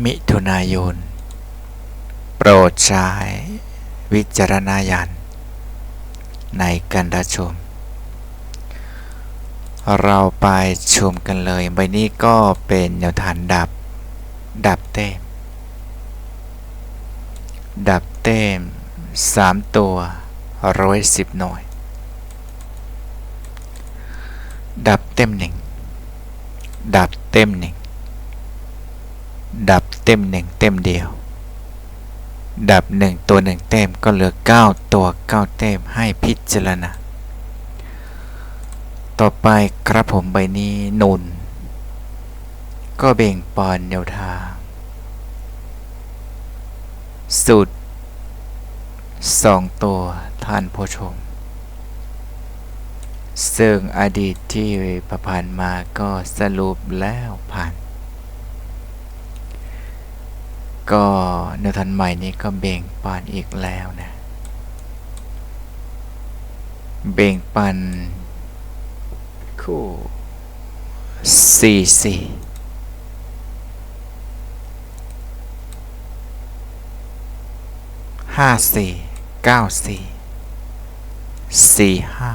มิถุนายน โปรดใช้วิจารณญาณในการรับชม เราไปชมกันเลยใบนี้ก็เป็นแนวทางดับ ดับเต้ม ดับเต้มสามตัวร้อยสิบหน่วย ดับเต็มหนึ่ง ดับเต็มหนึ่ง ดับเต็มหนึ่งเต็มเดียว ดับหนึ่งตัวหนึ่งเต็มก็เหลือเก้าตัวเก้าเต็มให้พิจารณา ต่อไปครับผมใบนี้นุน ก็เบ่งปอนแนวทาง สุดสองตัวท่านผู้ชม ซึ่งอดีตที่ประพันมาก็สรุปแล้วผ่าน ก็ในทันใหม่นี้ก็เบ่งปันอีกแล้วนะ เบ่งปันคู่สี่สี่ห้าสี่เก้าสี่สี่ห้า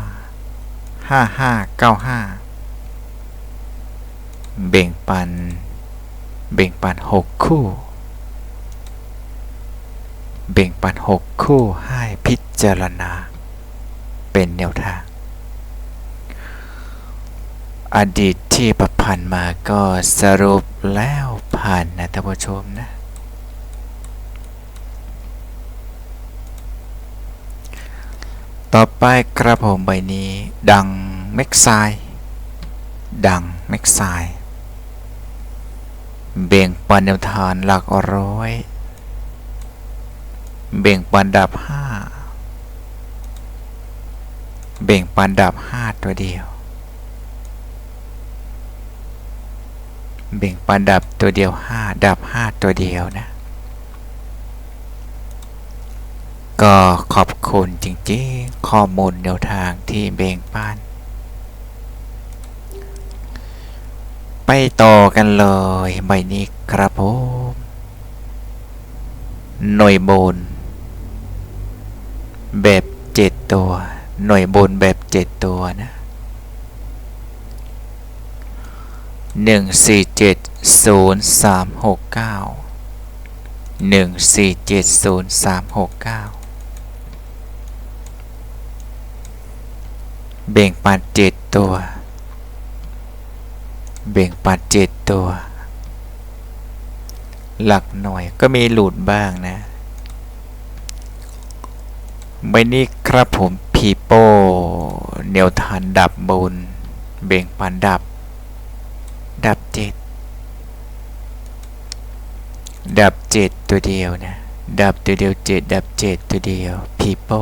ห้าห้าเก้าห้าเบ่งปัน เบ่งปันหกคู่ เบ่งปันหกคู่ให้พิจารณา เป็นแนวทาง อดีตที่ประพันธ์มาก็สรุปแล้วผ่านนะท่านผู้ชมนะ ต่อไปครับผมใบนี้ ดังเม็กไซดังเม็กไซเบ่งปันแนวทานหลักร้อย เบ่งปันดับห้าเบ่งปันดับห้าตัวเดียวเบ่งปันดับตัวเดียวห้าดับห้าตัวเดียวนะ ก็ขอบคุณจริงๆ ข้อมูลแนวทางที่เบ่งปัน ไปต่อกันเลยใบนี้ครับผมหน่วยบน แบบเจ็ดตัว หน่วยบนแบบเจ็ดตัวนะหนึ่งสี่เจ็ดศูนย์สามหกเก้าหนึ่งสี่เจ็ดศูนย์สามหกเก้าเบ่งปันเจ็ดตัว เบ่งปันเจ็ดตัว หลักหน่วยก็มีหลุดบ้างนะ ใบนี้ครับผมพีโป้เนียวทานดับบนเบ่งปันดับ ดับเจ็ดดับเจ็ดตัวเดียวนะ ดับตัวเดียวเจ็ดดับเจ็ดตัวเดียวพีโป้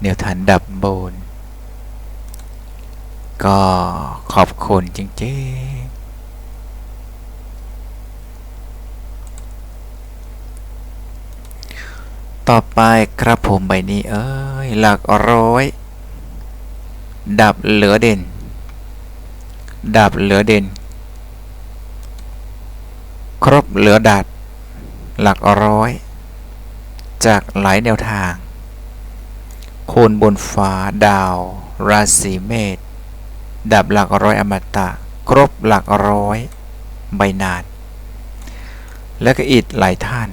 เนียวทานดับบนก็ขอบคุณจริงๆ ต่อไปครับผมใบนี้เอ้ยหลักร้อย ดับเหลือเด่น ดับเหลือเด่น ครบเหลือดัด หลักร้อย จากหลายแนวทาง โคนบนฟ้าดาว ราศีเมษดับหลักร้อยอมตะ ครบหลักร้อย ใบนานและก็อีกหลายท่าน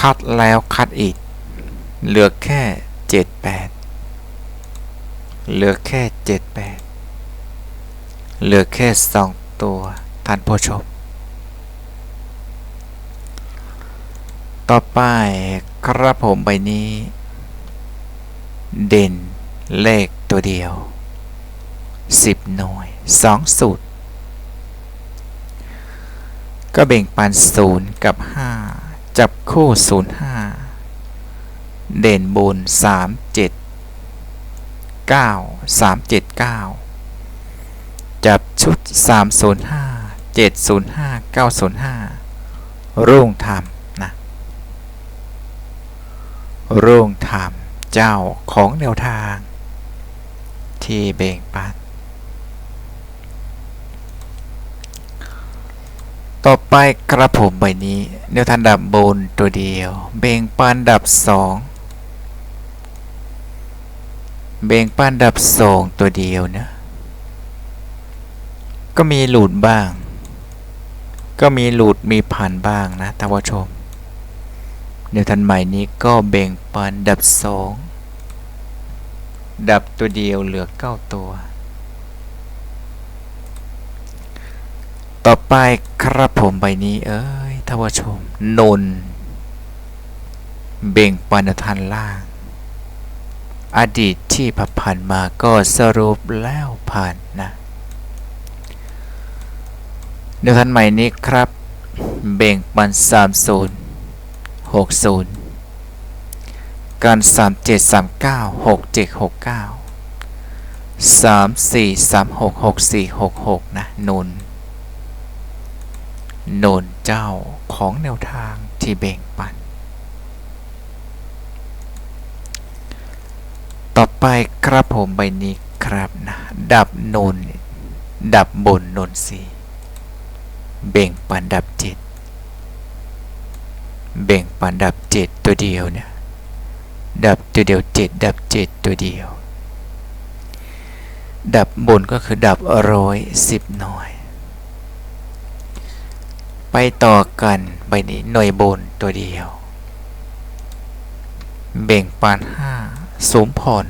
คัดแล้วคัดอีก เหลือแค่เจ็ดแปดเหลือแค่เจ็ดแปดเหลือแค่สองตัวท่านผู้ชม ต่อไปครับผมใบนี้ เด่นเลขตัวเดียว 10 หน่วย 2 สูตร ก็แบ่งปันศูนย์กับห้า จับคู่ 05 เด่นบน 37 9 379 จับชุด 305 705 905 รุ่งธรรมนะรุ่งธรรมเจ้าของแนวทางที่เบ่งปัน ต่อ ไปกระผมใบนี้แนวทางดับบนตัวเดียว เบ่งปันดับสองเบ่งปันดับสองตัวเดียวนะ ก็มีหลุดบ้าง ก็มีหลุดมีผ่านบ้างนะท่านผู้ชมแนวทางใหม่นี้ก็เบ่งปันดับสองดับตัวเดียวเหลือเก้าตัว ต่อไปครับผมใบนี้เอ้ยท่านผู้ชมนน เบ่งปันทันล่าง อดีตที่ผ่านมาก็สรุปแล้วผ่านนะเดี๋ยวทันใหม่นี้ครับ เบ่งปันสามศูนย์หกศูนย์การสามเจ็ดสามเก้าหกเจ็ดหกเก้าสามสี่สามหกหกสี่หกหกนะนน โนนเจ้าของแนวทางที่เบ่งปัน ต่อไปครับผมใบนี้ครับนะ ดับโนนดับบนโนนสีเบ่งปันดับเจ็ดเบ่งปันดับเจ็ดตัวเดียวเนี่ย ดับตัวเดียวเจ็ดดับเจ็ดตัวเดียว ดับบนก็คือดับร้อยสิบหน่วย ไปต่อกันใบนี้หน่วยบนตัวเดียว เบ่งปานห้าสมพร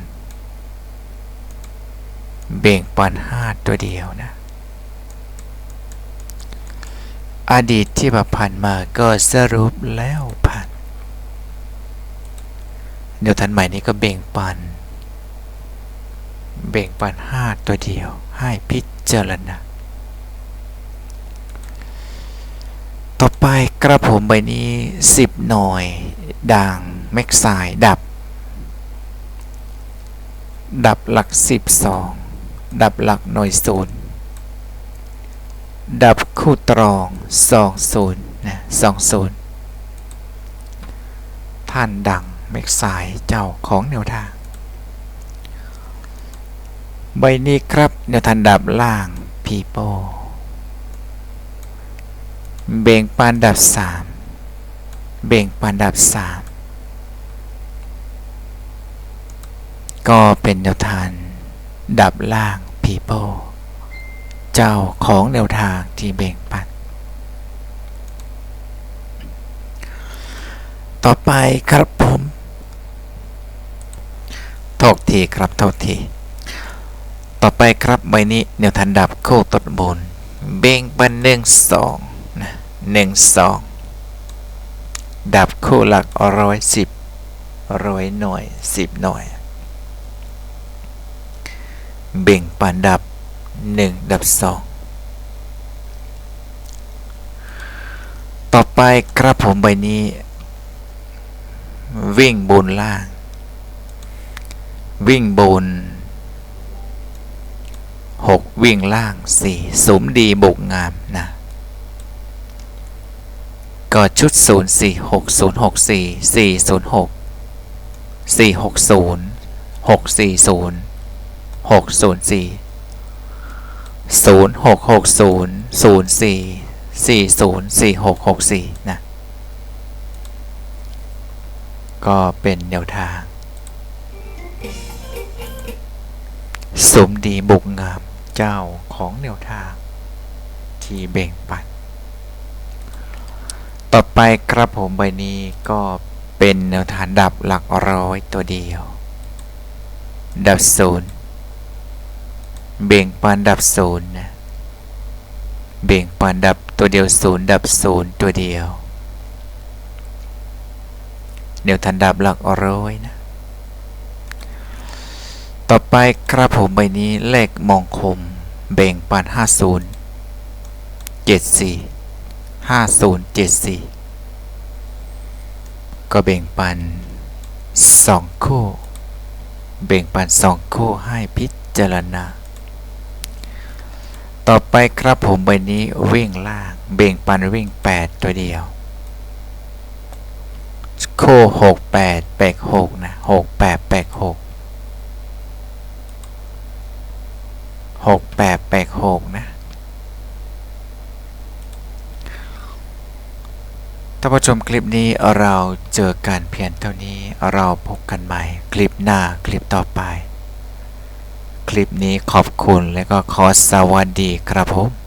เบ่งปานห้าตัวเดียวนะ อดีตที่ผ่านมาก็สรุปแล้วผ่านเดี๋ยวทันใหม่นี้ก็เบ่งปัน เบ่งปันห้าตัวเดียวให้พิจารณา ต่อไปกระผมใบนี้ 10 หน่อยด่างแม็กซด์ดับ ดับหลัก 12 ดับหลักหน่วยศูนย์ดับคู่ตรอง 20นะ20 ท่านดังแม็กซด์เจ้าของแนวทาง ใบนี้ครับแนวทางดับล่างพีโป เบ่งปานดับสามเบ่งปานดับสามก็เป็นแนวทางดับล่าง people เจ้าของแนวทางที่เบ่งปัน ต่อไปครับผมโทษทีครับโทษทีต่อไปครับใบนี้แนวทางดับโค้ตดบน เบ่งปันหนึ่งสอง หนึ่งสองดับคู่หลักร้อยสิบร้อยหน่วยสิบหน่วย เบ่งปานดับหนึ่งดับสองต่อไปครับผมใบนี้ วิ่งบนล่าง วิ่งบนหกวิ่งล่างสี่สมดีบุกงามนะ ก็ชุด 0 4 6 0 6 4 4 0 6 4 6 0 6 4 0 6 0 4 0 6 6 0 0 4 4 0 4 6 6 4 นะ ก็เป็นแนวทาง สมดีบุกงามเจ้าของแนวทาง ที่เบ่งปัน ต่อไปครับผมใบนี้ก็เป็นแนวทางดับหลักร้อยตัวเดียว ดับศูนย์เบ่งปันดับศูนย์นะเบ่งปันดับตัวเดียวศูนย์ดับศูนย์ตัวเดียวแนวทางดับหลักร้อยนะต่อไปครับผมใบนี้เลขมองคม เบ่งปันห้าศูนย์เจ็ดสี่ ก็แบ่งปัน 2 คู่ แบ่งปัน 2 คู่ให้พิจารณา ต่อไปครับผมใบนี้วิ่งล่างเบ่งปันวิ่ง 8 ตัวเดียว คู่ 6 8 8 6 นะ 6 8 8 6 6 8 8 6 นะ ท่านผู้ชมคลิปนี้เราเจอกันเพียงเท่านี้เราพบกันใหม่ คลิปหน้าคลิปต่อไป คลิปนี้ขอบคุณและก็ขอสวัสดีครับผม